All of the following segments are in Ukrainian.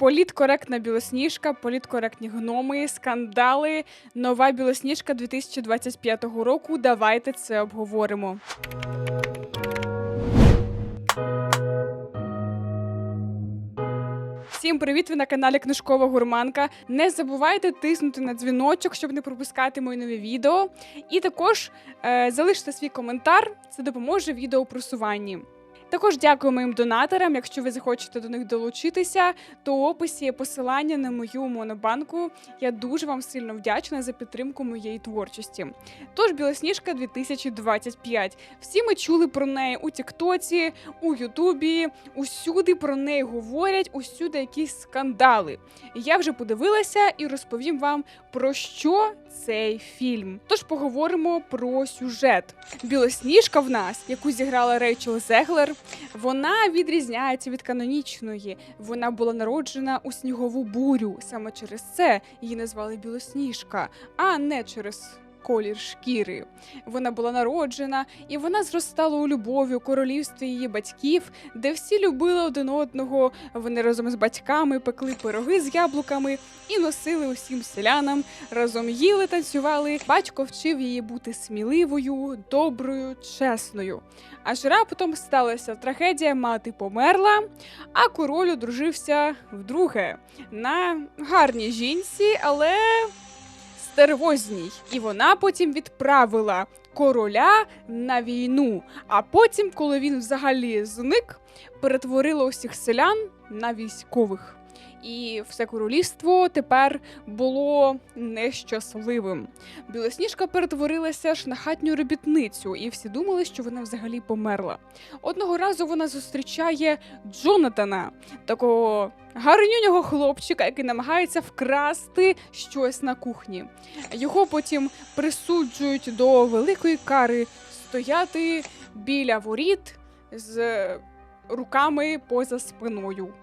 Політкоректна білосніжка, політкоректні гноми, скандали. Нова білосніжка 2025 року. Давайте це обговоримо. Всім привіт! Ви на каналі Книжкова Гурманка. Не забувайте тиснути на дзвіночок, щоб не пропускати мої нові відео. І також е, залиште свій коментар, це допоможе відео просуванні. Також дякую моїм донаторам. Якщо ви захочете до них долучитися, то у описі є посилання на мою монобанку. Я дуже вам сильно вдячна за підтримку моєї творчості. Тож Білосніжка 2025. Всі ми чули про неї у Тіктоці, у Ютубі. Усюди про неї говорять, усюди якісь скандали. Я вже подивилася і розповім вам про що цей фільм. Тож поговоримо про сюжет. Білосніжка в нас, яку зіграла Рейчел Зеглер, вона відрізняється від канонічної. Вона була народжена у снігову бурю. Саме через це її назвали Білосніжка, а не через. Колір шкіри. Вона була народжена, і вона зростала у любові у королівстві її батьків, де всі любили один одного. Вони разом з батьками пекли пироги з яблуками і носили усім селянам. Разом їли, танцювали. Батько вчив її бути сміливою, доброю, чесною. Аж раптом сталася трагедія, мати померла, а король одружився вдруге на гарній жінці, але стервозній. І вона потім відправила короля на війну. А потім, коли він взагалі зник, перетворила усіх селян на військових. І все королівство тепер було нещасливим. Білосніжка перетворилася ж на хатню робітницю, і всі думали, що вона взагалі померла. Одного разу вона зустрічає Джонатана, такого гарнюнього хлопчика, який намагається вкрасти щось на кухні. Його потім присуджують до великої кари стояти біля воріт з руками поза спиною.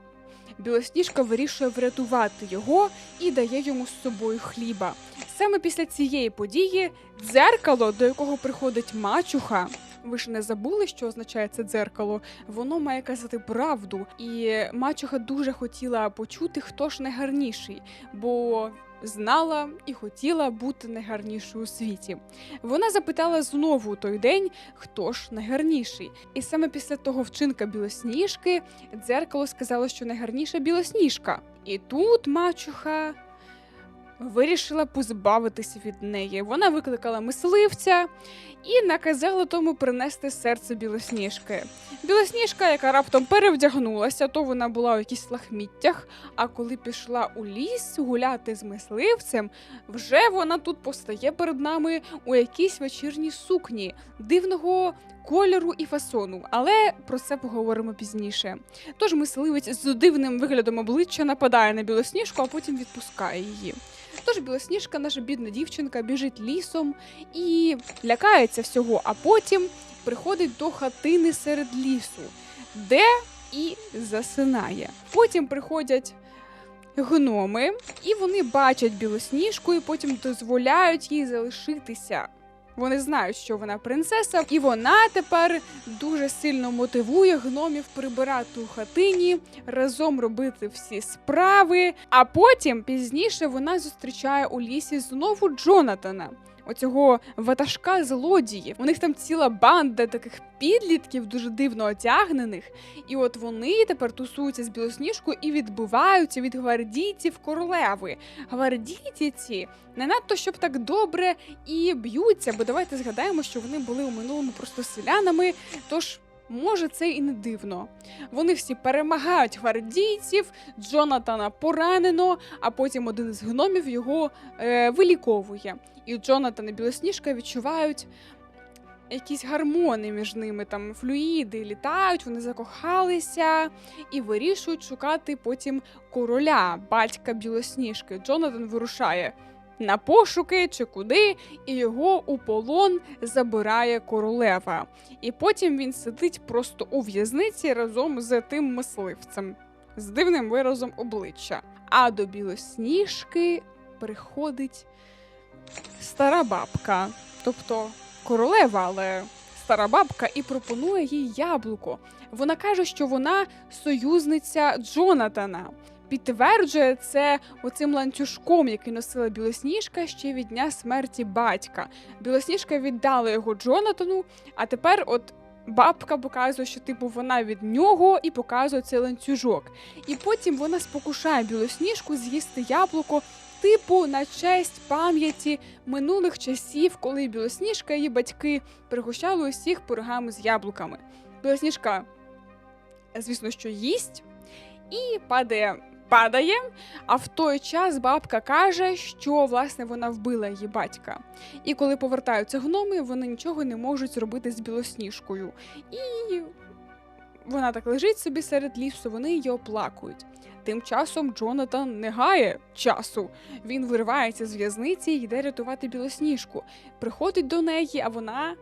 Білосніжка вирішує врятувати його і дає йому з собою хліба. Саме після цієї події дзеркало, до якого приходить мачуха. Ви ж не забули, що означає це дзеркало? Воно має казати правду, і мачуха дуже хотіла почути, хто ж найгарніший, бо знала і хотіла бути найгарнішою у світі. Вона запитала знову у той день, хто ж найгарніший. І саме після того вчинка білосніжки дзеркало сказало, що найгарніша білосніжка. І тут мачуха вирішила позбавитися від неї. Вона викликала мисливця і наказала тому принести серце білосніжки. Білосніжка, яка раптом перевдягнулася, то вона була у якісь лахміттях. А коли пішла у ліс гуляти з мисливцем, вже вона тут постає перед нами у якійсь вечірній сукні дивного. Кольору і фасону, але про це поговоримо пізніше. Тож мисливець з дивним виглядом обличчя нападає на білосніжку, а потім відпускає її. Тож білосніжка, наша бідна дівчинка, біжить лісом і лякається всього, а потім приходить до хатини серед лісу, де і засинає. Потім приходять. Гноми, і вони бачать білосніжку, і потім дозволяють їй залишитися. Вони знають, що вона принцеса, і вона тепер дуже сильно мотивує гномів прибирати у хатині, разом робити всі справи. А потім пізніше вона зустрічає у лісі знову Джонатана. Оцього ватажка злодіїв. У них там ціла банда таких підлітків, дуже дивно одягнених. І от вони тепер тусуються з білосніжкою і відбиваються від гвардійців королеви. Гвардійці ці не надто щоб так добре і б'ються, бо давайте згадаємо, що вони були у минулому просто селянами. Тож. Може, це і не дивно. Вони всі перемагають гвардійців, Джонатана поранено, а потім один із гномів його е, виліковує. І Джонатан і Білосніжка відчувають якісь гармони між ними, там флюїди літають, вони закохалися і вирішують шукати потім короля, батька Білосніжки. Джонатан вирушає на пошуки чи куди, і його у полон забирає королева. І потім він сидить просто у в'язниці разом з тим мисливцем, з дивним виразом обличчя. А до білосніжки приходить стара бабка, тобто королева, але стара бабка, і пропонує їй яблуко. Вона каже, що вона союзниця Джонатана. Підтверджує це оцим ланцюжком, який носила Білосніжка ще від дня смерті батька. Білосніжка віддала його Джонатану, а тепер от. Бабка показує, що типу вона від нього і показує цей ланцюжок. І потім вона спокушає білосніжку з'їсти яблуко, типу на честь пам'яті минулих часів, коли білосніжка і її батьки пригощали усіх пирогами з яблуками. Білосніжка, звісно, що їсть і падає. Падає, а в той час бабка каже, що власне вона вбила її батька. І коли повертаються гноми, вони нічого не можуть зробити з білосніжкою. І вона так лежить собі серед лісу, вони її оплакують. Тим часом Джонатан не гає часу. Він виривається з в'язниці і йде рятувати білосніжку. Приходить до неї, а вона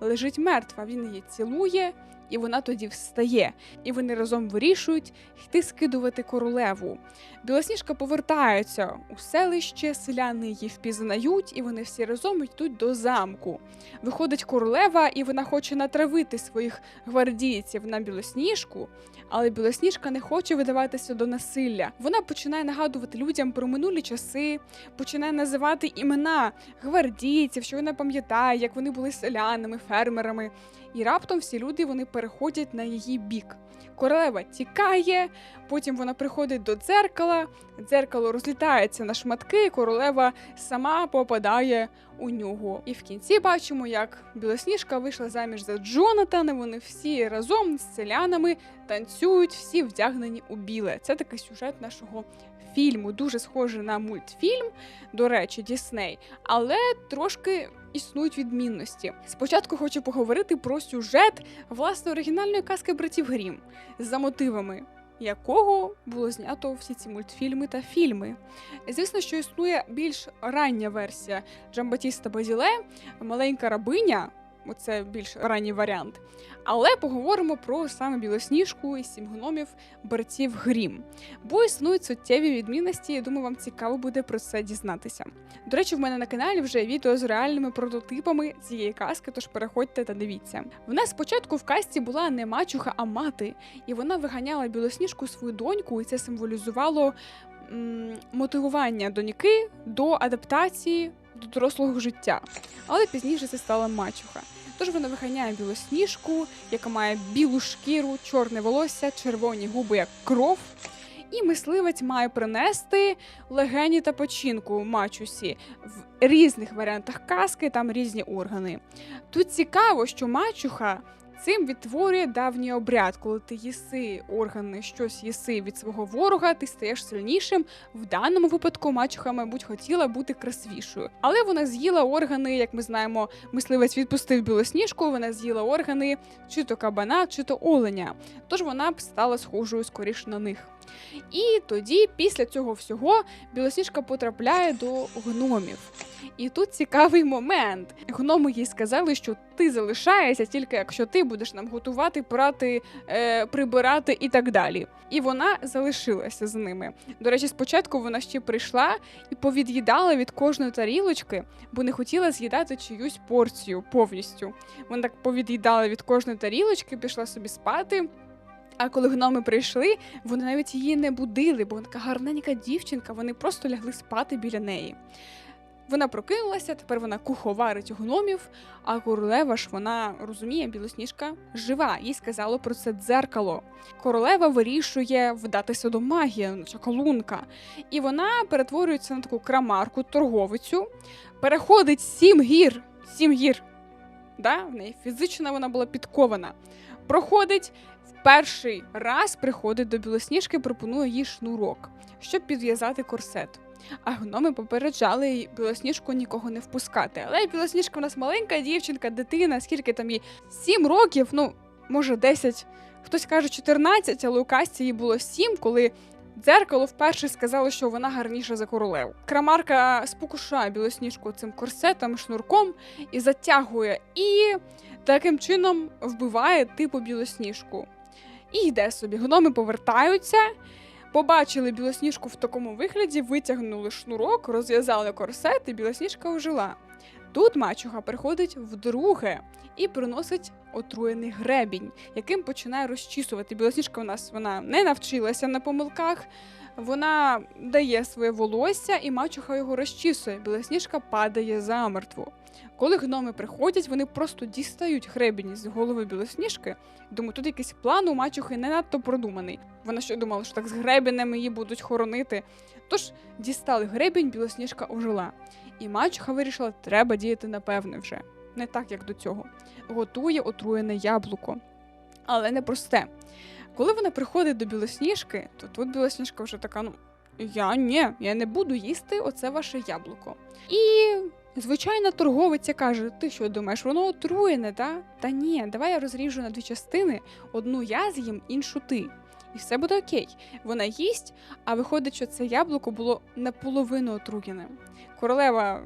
лежить мертва. Він її цілує, і вона тоді встає. І вони разом вирішують йти скидувати королеву. Білосніжка повертається у селище, селяни її впізнають, і вони всі разом йдуть до замку. Виходить королева, і вона хоче натравити своїх гвардійців на білосніжку, але білосніжка не хоче видаватися до насилля. Вона починає нагадувати людям про минулі часи, починає називати імена гвардійців, що вона пам'ятає, як вони були селянами, фермерами. І раптом всі люди вони переходять на її бік. Королева тікає, потім вона приходить до дзеркала, дзеркало розлітається на шматки, і королева сама попадає у нього. І в кінці бачимо, як Білосніжка вийшла заміж за Джонатана. Вони всі разом з селянами танцюють, всі вдягнені у біле. Це такий сюжет нашого фільму, дуже схожий на мультфільм, до речі, Дісней, але трошки. Існують відмінності. Спочатку хочу поговорити про сюжет власне оригінальної казки братів Грім, за мотивами якого було знято всі ці мультфільми та фільми. Звісно, що існує більш рання версія Джамбатіста Базіле, маленька рабиня. Оце більш ранній варіант. Але поговоримо про саме білосніжку і сім гномів братів Грім. Бо існують суттєві відмінності, і думаю, вам цікаво буде про це дізнатися. До речі, в мене на каналі вже відео з реальними прототипами цієї казки, тож переходьте та дивіться. В нас спочатку в казці була не мачуха, а мати, і вона виганяла білосніжку свою доньку, і це символізувало мотивування доньки до адаптації до дорослого життя. Але пізніше це стала мачуха. Тож вона виганяє білосніжку, яка має білу шкіру, чорне волосся, червоні губи, як кров. І мисливець має принести легені та починку мачусі в різних варіантах казки, там різні органи. Тут цікаво, що мачуха цим відтворює давній обряд, коли ти їси органи, щось їси від свого ворога, ти стаєш сильнішим. В даному випадку мачуха, мабуть, хотіла бути красивішою. Але вона з'їла органи, як ми знаємо, мисливець відпустив білосніжку, вона з'їла органи чи то кабана, чи то оленя. Тож вона б стала схожою скоріше на них. І тоді, після цього всього, білосніжка потрапляє до гномів. І тут цікавий момент. Гноми їй сказали, що ти залишаєшся тільки якщо ти будеш нам готувати, прати, е, прибирати і так далі. І вона залишилася з ними. До речі, спочатку вона ще прийшла і повід'їдала від кожної тарілочки, бо не хотіла з'їдати чиюсь порцію повністю. Вона так повід'їдала від кожної тарілочки, пішла собі спати. А коли гноми прийшли, вони навіть її не будили, бо вона така гарненька дівчинка, вони просто лягли спати біля неї. Вона прокинулася, тепер вона куховарить гномів, а королева ж вона розуміє, білосніжка жива, їй сказало про це дзеркало. Королева вирішує вдатися до магії, чакалунка. І вона перетворюється на таку крамарку, торговицю, переходить сім гір. Сім гір. Да? В неї фізично вона була підкована. Проходить перший раз приходить до білосніжки, пропонує їй шнурок, щоб підв'язати корсет. А гноми попереджали білосніжку нікого не впускати. Але білосніжка в нас маленька дівчинка, дитина, скільки там їй 7 років, ну може 10, хтось каже 14, але у касті їй було 7, коли дзеркало вперше сказало, що вона гарніша за королеву. Крамарка спокушає білосніжку цим корсетом, шнурком і затягує, і таким чином вбиває типу білосніжку. І йде собі. Гноми повертаються. Побачили білосніжку в такому вигляді, витягнули шнурок, розв'язали корсет, і білосніжка ожила. Тут мачуха приходить вдруге і приносить отруєний гребінь, яким починає розчісувати. Білосніжка у нас вона не навчилася на помилках. Вона дає своє волосся, і мачуха його розчісує. Білосніжка падає замертво. Коли гноми приходять, вони просто дістають гребінь з голови білосніжки. Думаю, тут якийсь план у мачухи не надто продуманий. Вона що думала, що так з гребінем її будуть хоронити. Тож дістали гребінь, білосніжка ожила. І мачуха вирішила, треба діяти напевне вже. Не так, як до цього. Готує отруєне яблуко. Але не просте. Коли вона приходить до білосніжки, то тут білосніжка вже така: ну я ні, я не буду їсти оце ваше яблуко. І звичайна торговиця каже: Ти що думаєш, воно отруєне, та? Та ні, давай я розріжу на дві частини: одну я з'їм, іншу ти. І все буде окей. Вона їсть, а виходить, що це яблуко було наполовину отруєне. Королева,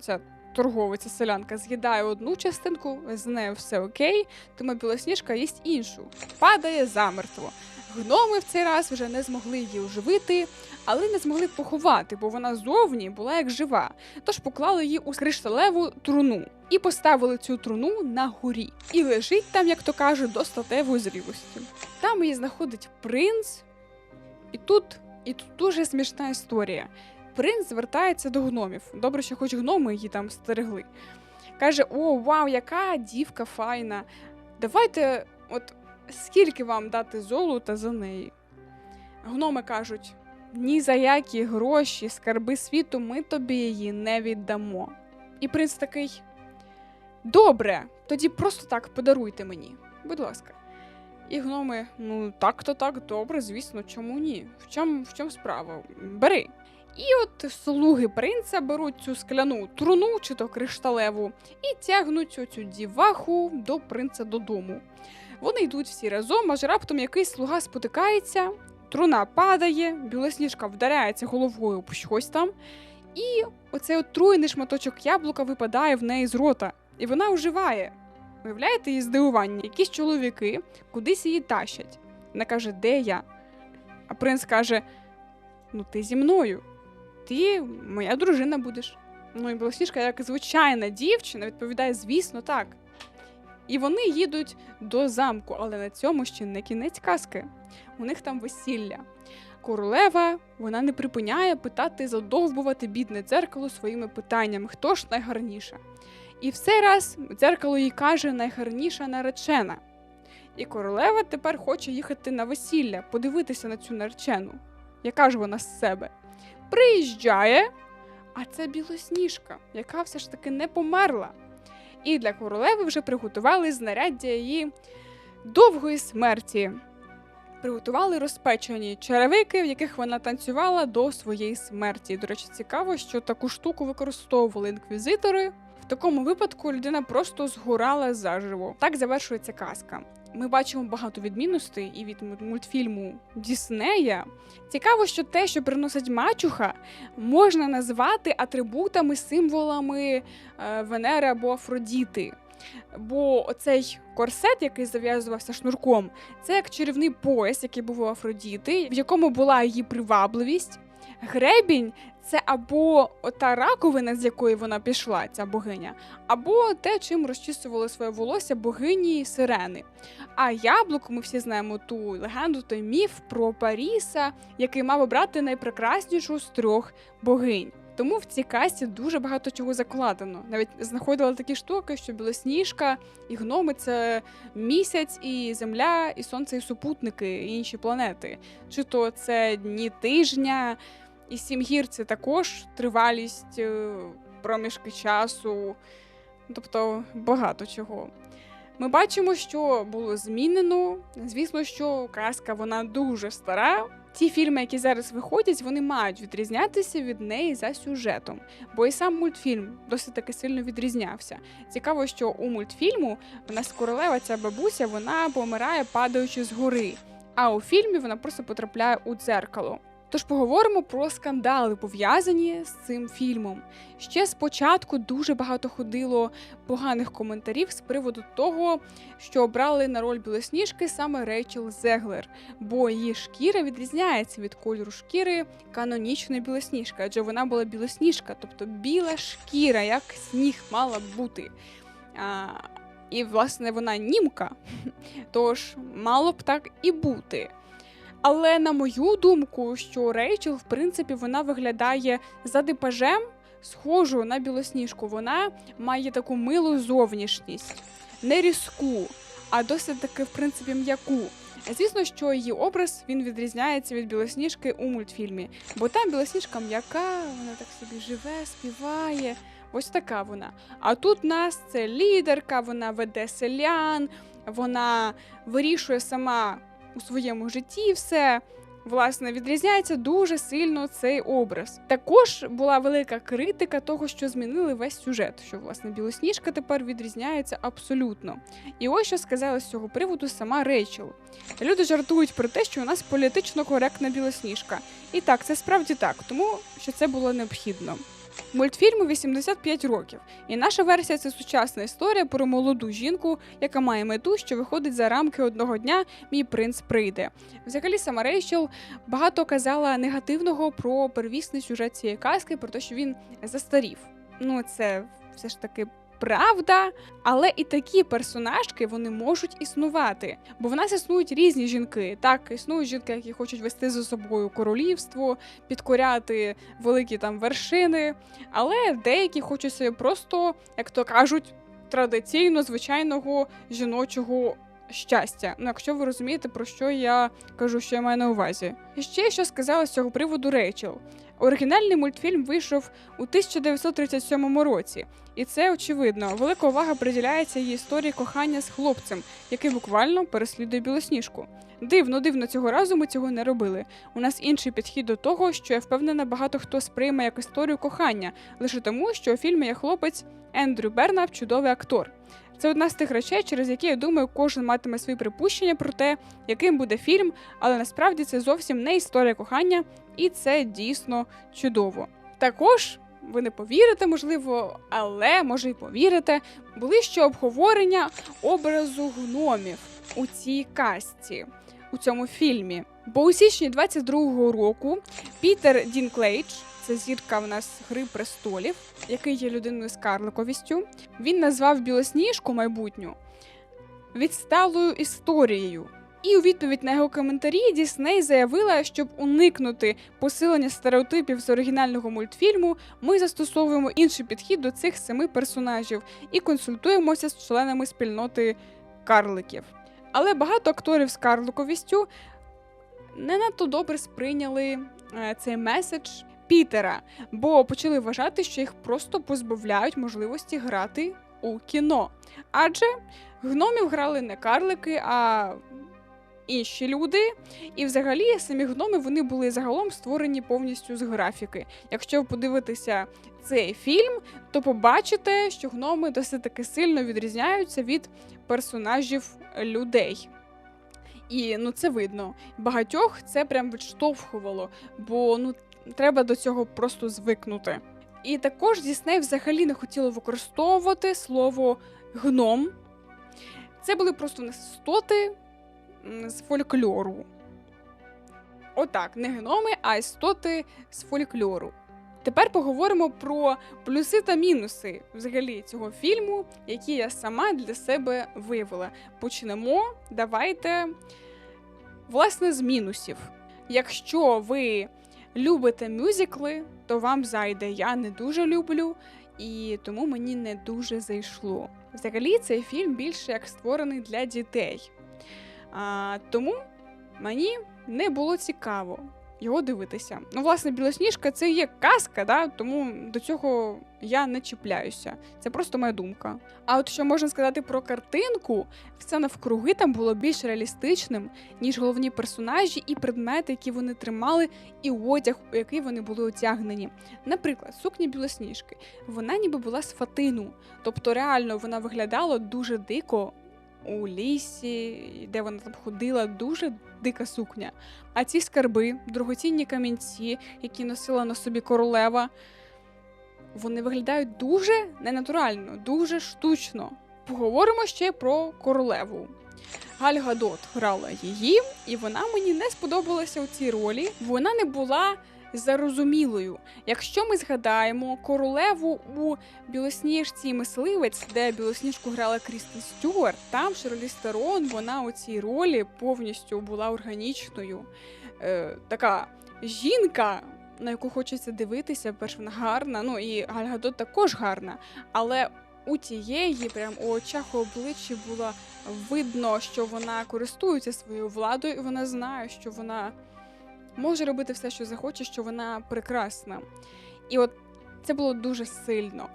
ця торговиця селянка, з'їдає одну частинку, з нею все окей, тому білосніжка їсть іншу. Падає замертво. Гноми в цей раз вже не змогли її оживити, але не змогли поховати, бо вона зовні була як жива. Тож поклали її у кришталеву труну і поставили цю труну на горі. І лежить там, як то кажуть, до статевої зрілості. Там її знаходить принц, і тут, і тут дуже смішна історія. Принц звертається до гномів. Добре, що хоч гноми її там стерегли. Каже: О, вау, яка дівка файна! Давайте, от скільки вам дати золота за неї? Гноми кажуть: ні за які гроші, скарби світу, ми тобі її не віддамо. І принц такий: Добре, тоді просто так подаруйте мені, будь ласка. І гноми, ну так то так, добре, звісно, чому ні? В чому в чому справа? Бери. І от слуги принца беруть цю скляну труну чи то кришталеву і тягнуть оцю діваху до принца додому. Вони йдуть всі разом, аж раптом якийсь слуга спотикається, труна падає, білосніжка вдаряється головою об щось там, і оцей отруєний шматочок яблука випадає в неї з рота, і вона оживає. Уявляєте її здивування? Якісь чоловіки кудись її тащать. Вона каже, де я? А принц каже: Ну, ти зі мною. Ти моя дружина будеш. Ну і Білосніжка, як звичайна дівчина, відповідає, звісно, так. І вони їдуть до замку, але на цьому ще не кінець казки. У них там весілля. Королева вона не припиняє питати, задовбувати бідне дзеркало своїми питаннями, хто ж найгарніша. І в цей раз дзеркало їй каже найгарніша наречена. І королева тепер хоче їхати на весілля, подивитися на цю наречену. Яка ж вона з себе? Приїжджає, а це білосніжка, яка все ж таки не померла. І для королеви вже приготували знаряддя її довгої смерті. Приготували розпечені черевики, в яких вона танцювала до своєї смерті. До речі, цікаво, що таку штуку використовували інквізитори. В такому випадку людина просто згорала заживо. Так завершується казка. Ми бачимо багато відмінностей і від мультфільму Діснея. Цікаво, що те, що приносить мачуха, можна назвати атрибутами, символами е, Венери або Афродіти. Бо оцей корсет, який зав'язувався шнурком, це як чарівний пояс, який був у Афродіти, в якому була її привабливість. Гребінь це або та раковина, з якої вона пішла, ця богиня, або те, чим розчісували своє волосся богині сирени. А яблуко, ми всі знаємо ту легенду, той міф про Паріса, який мав обрати найпрекраснішу з трьох богинь. Тому в цій касті дуже багато чого закладено. Навіть знаходила такі штуки, що білосніжка і гноми це місяць, і земля, і сонце, і супутники, і інші планети. Чи то це дні тижня, і сім гір це також тривалість е, проміжки часу, тобто багато чого. Ми бачимо, що було змінено. Звісно, що казка вона дуже стара. Ті фільми, які зараз виходять, вони мають відрізнятися від неї за сюжетом, бо і сам мультфільм досить таки сильно відрізнявся. Цікаво, що у мультфільму в нас королева ця бабуся вона помирає, падаючи з гори. А у фільмі вона просто потрапляє у дзеркало. Тож поговоримо про скандали, пов'язані з цим фільмом. Ще спочатку дуже багато ходило поганих коментарів з приводу того, що обрали на роль білосніжки саме Рейчел Зеглер, бо її шкіра відрізняється від кольору шкіри канонічної білосніжки, адже вона була білосніжка, тобто біла шкіра, як сніг мала бути. А, І, власне, вона німка, тож мало б так і бути. Але на мою думку, що Рейчел, в принципі, вона виглядає за типажем схожу на білосніжку. Вона має таку милу зовнішність, не різку, а досить таки, в принципі, м'яку. Звісно, що її образ він відрізняється від білосніжки у мультфільмі, бо там білосніжка м'яка, вона так собі живе, співає. Ось така вона. А тут нас це лідерка, вона веде селян, вона вирішує сама у своєму житті все. Власне, відрізняється дуже сильно цей образ. Також була велика критика того, що змінили весь сюжет, що власне білосніжка тепер відрізняється абсолютно. І ось що сказала з цього приводу сама Рейчел. Люди жартують про те, що у нас політично коректна білосніжка. І так, це справді так, тому що це було необхідно. Мультфільму 85 років, і наша версія це сучасна історія про молоду жінку, яка має мету, що виходить за рамки одного дня. Мій принц прийде. Взагалі, сама Рейчел багато казала негативного про первісний сюжет цієї казки, про те, що він застарів. Ну, це все ж таки. Правда, але і такі персонажки вони можуть існувати, бо в нас існують різні жінки. Так, існують жінки, які хочуть вести за собою королівство, підкоряти великі там вершини, але деякі хочуть просто, як то кажуть, традиційно звичайного жіночого щастя. Ну, якщо ви розумієте, про що я кажу, що я маю на увазі. І ще що сказала з цього приводу Рейчел. Оригінальний мультфільм вийшов у 1937 році, і це очевидно. Велика увага приділяється її історії кохання з хлопцем, який буквально переслідує білосніжку. Дивно, дивно, цього разу ми цього не робили. У нас інший підхід до того, що я впевнена, багато хто сприйме як історію кохання, лише тому, що у фільмі є хлопець Ендрю Бернап чудовий актор. Це одна з тих речей, через які я думаю, кожен матиме свої припущення про те, яким буде фільм, але насправді це зовсім не історія кохання, і це дійсно чудово. Також ви не повірите, можливо, але може й повірите, були ще обговорення образу гномів у цій касті, у цьому фільмі. Бо у січні 22-го року Пітер Дінклейдж, це зірка в нас Гри престолів, який є людиною з карликовістю, він назвав білосніжку майбутню відсталою історією. І у відповідь на його коментарі Дісней заявила, щоб уникнути посилення стереотипів з оригінального мультфільму, ми застосовуємо інший підхід до цих семи персонажів і консультуємося з членами спільноти карликів. Але багато акторів з карликовістю не надто добре сприйняли е, цей меседж Пітера, бо почали вважати, що їх просто позбавляють можливості грати у кіно. Адже гномів грали не карлики, а інші люди. І взагалі самі гноми вони були загалом створені повністю з графіки. Якщо ви подивитеся цей фільм, то побачите, що гноми досить таки сильно відрізняються від персонажів людей. І ну це видно. Багатьох це прям відштовхувало, бо ну треба до цього просто звикнути. І також Дісней взагалі не хотіло використовувати слово гном. Це були просто істоти з фольклору. Отак, не гноми, а істоти з фольклору. Тепер поговоримо про плюси та мінуси взагалі цього фільму, які я сама для себе виявила. Почнемо. Давайте, власне, з мінусів. Якщо ви любите мюзикли, то вам зайде. Я не дуже люблю, і тому мені не дуже зайшло. Взагалі, цей фільм більше як створений для дітей. А, тому мені не було цікаво його дивитися. Ну, власне, білосніжка це є казка, да? тому до цього я не чіпляюся. Це просто моя думка. А от що можна сказати про картинку, все навкруги там було більш реалістичним, ніж головні персонажі і предмети, які вони тримали, і одяг, у який вони були одягнені. Наприклад, сукня білосніжки. Вона ніби була з фатину, тобто реально вона виглядала дуже дико. У лісі, де вона там ходила, дуже дика сукня. А ці скарби, дорогоцінні камінці, які носила на собі королева, вони виглядають дуже ненатурально, дуже штучно. Поговоримо ще про королеву. Галь Гадот грала її, і вона мені не сподобалася у цій ролі. Вона не була зарозумілою. Якщо ми згадаємо королеву у Білосніжці мисливець, де білосніжку грала Крістен Стюарт, там Шерлі Стерон, вона у цій ролі повністю була органічною. Е, така жінка, на яку хочеться дивитися, перш вона гарна. Ну і Гальгадот також гарна. Але у тієї, прям у очах у обличчі було видно, що вона користується своєю владою, і вона знає, що вона може робити все, що захоче, що вона прекрасна. І от це було дуже сильно.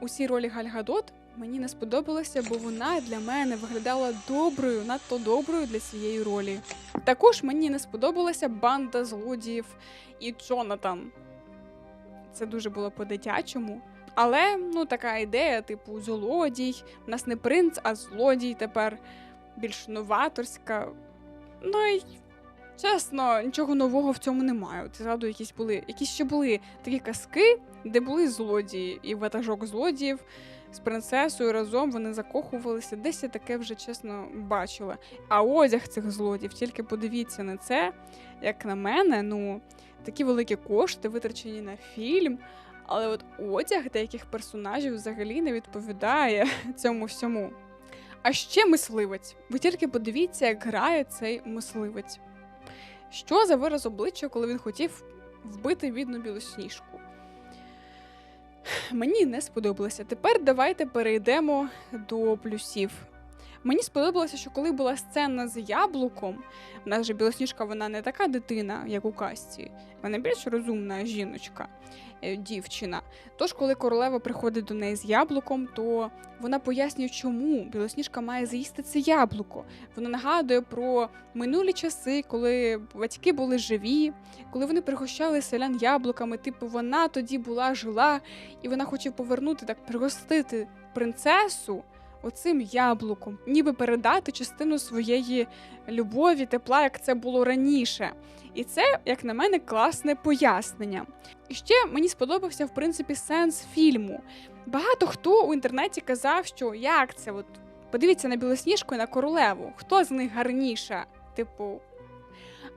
У цій ролі Гальгадот мені не сподобалося, бо вона для мене виглядала доброю, надто доброю для цієї ролі. Також мені не сподобалася банда злодіїв і Джонатан. Це дуже було по-дитячому. Але ну така ідея, типу, злодій. У нас не принц, а злодій тепер більш новаторська. Ну чесно, нічого нового в цьому немає. От згадую, якісь були, якісь ще були такі казки, де були злодії, і ватажок злодіїв з принцесою разом вони закохувалися. Десь я таке вже чесно бачила. А одяг цих злодіїв, тільки подивіться на це, як на мене, ну такі великі кошти витрачені на фільм. Але от одяг деяких персонажів взагалі не відповідає цьому всьому. А ще мисливець. Ви тільки подивіться, як грає цей мисливець. Що за вираз обличчя, коли він хотів вбити бідну білосніжку? Мені не сподобалося. Тепер давайте перейдемо до плюсів. Мені сподобалося, що коли була сцена з яблуком, в нас же білосніжка вона не така дитина, як у касті, вона більш розумна жіночка, е, дівчина. Тож, коли королева приходить до неї з яблуком, то вона пояснює, чому білосніжка має з'їсти це яблуко. Вона нагадує про минулі часи, коли батьки були живі, коли вони пригощали селян яблуками. Типу, вона тоді була жила, і вона хоче повернути так, пригостити принцесу оцим яблуком, ніби передати частину своєї любові, тепла, як це було раніше. І це, як на мене, класне пояснення. І ще мені сподобався, в принципі, сенс фільму. Багато хто у інтернеті казав, що як це, от подивіться на білосніжку і на королеву, хто з них гарніша? Типу.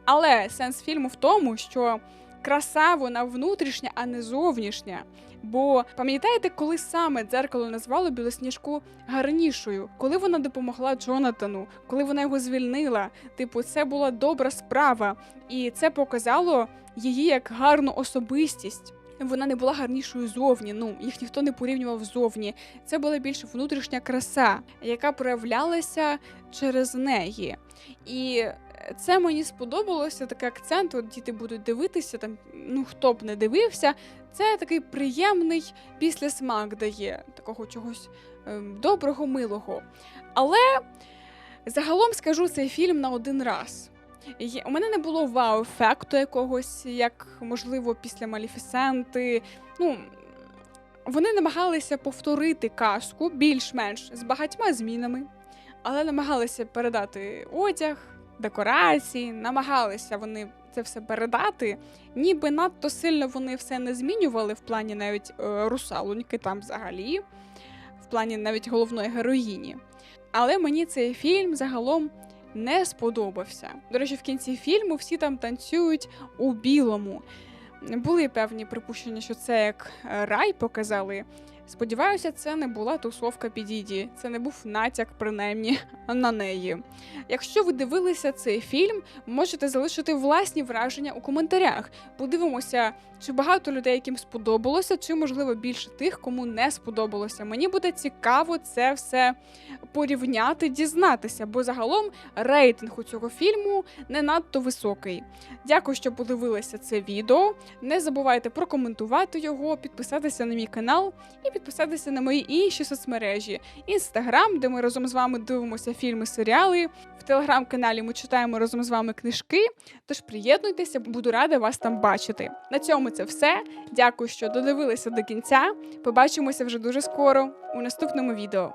Але сенс фільму в тому, що краса вона внутрішня, а не зовнішня. Бо пам'ятаєте, коли саме дзеркало назвало білосніжку гарнішою, коли вона допомогла Джонатану, коли вона його звільнила? Типу, це була добра справа, і це показало її як гарну особистість. Вона не була гарнішою зовні. Ну їх ніхто не порівнював зовні. Це була більш внутрішня краса, яка проявлялася через неї. І це мені сподобалося такий акцент. От діти будуть дивитися там. Ну хто б не дивився, це такий приємний післясмак дає такого чогось ем, доброго, милого. Але загалом скажу цей фільм на один раз. У мене не було вау-ефекту якогось, як можливо, після Маліфісенти. Ну, вони намагалися повторити казку більш-менш з багатьма змінами, але намагалися передати одяг, декорації, намагалися вони це все передати. Ніби надто сильно вони все не змінювали в плані навіть е, русалоньки там взагалі, в плані навіть головної героїні. Але мені цей фільм загалом не сподобався. До речі, в кінці фільму всі там танцюють у білому. Були певні припущення, що це як е, рай показали. Сподіваюся, це не була тусовка підіді. Це не був натяк, принаймні, на неї. Якщо ви дивилися цей фільм, можете залишити власні враження у коментарях. Подивимося, чи багато людей, яким сподобалося, чи можливо більше тих, кому не сподобалося. Мені буде цікаво це все порівняти, дізнатися, бо загалом рейтинг у цього фільму не надто високий. Дякую, що подивилися це відео. Не забувайте прокоментувати його, підписатися на мій канал і підписатися на мої інші соцмережі: інстаграм, де ми разом з вами дивимося фільми, серіали. В телеграм-каналі ми читаємо разом з вами книжки. Тож приєднуйтеся, буду рада вас там бачити. На цьому це все. Дякую, що додивилися до кінця. Побачимося вже дуже скоро у наступному відео.